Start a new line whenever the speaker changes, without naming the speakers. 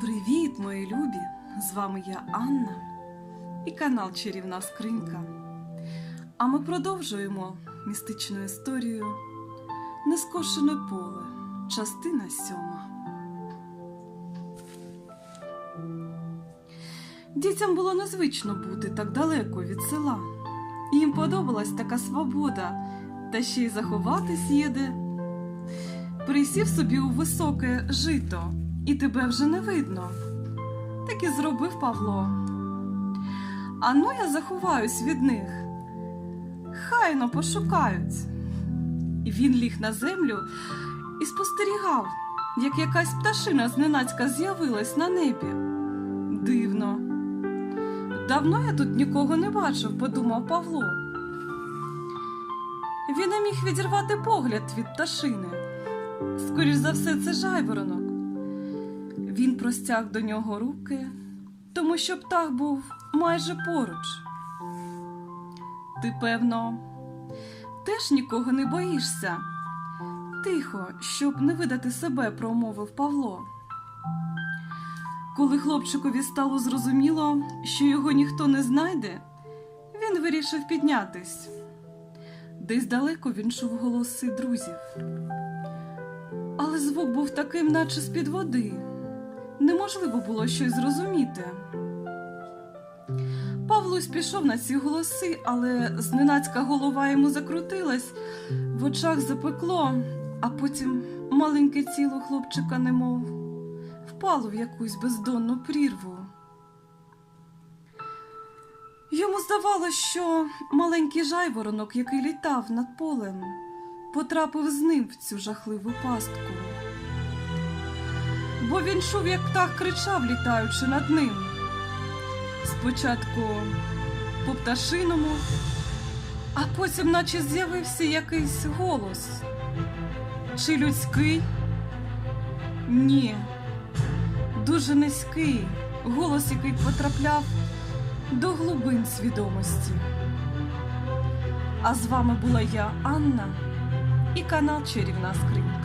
Привіт, мої любі! З вами я Анна і канал Чарівна Скринька. А ми продовжуємо містичну історію Нескошене поле, частина сьома. Дітям було незвично бути так далеко від села. Їм подобалась така свобода, та ще й заховатись є де. Присів собі у високе жито, і тебе вже не видно. Так і зробив Павло. Ану я заховаюсь від них. Хайно пошукають. І Він ліг на землю і спостерігав, як якась пташина зненацька з'явилась на небі. Дивно. Давно я тут нікого не бачив, подумав Павло. Він не міг відірвати погляд від пташини. Скоріш за все, це жайворонок. Простяг до нього руки, тому що птах був майже поруч. Ти, певно, теж нікого не боїшся. Тихо, щоб не видати себе, промовив Павло. Коли хлопчикові стало зрозуміло, що його ніхто не знайде, він вирішив піднятись. Десь далеко він чув голоси друзів. Але звук був таким, наче з-під води. Неможливо було щось зрозуміти. Павлусь пішов на ці голоси, але зненацька голова йому закрутилась, в очах запекло, а потім маленьке тіло хлопчика немов впало в якусь бездонну прірву. Йому здавалося, що маленький жайворонок, який літав над полем, потрапив з ним в цю жахливу пастку. Бо він чув, як птах кричав, літаючи над ним. Спочатку по пташиному, а потім, наче з'явився якийсь голос. Чи людський? Ні, дуже низький голос, який потрапляв до глибин свідомості. А з вами була я, Анна, і канал Чарівна Скринька.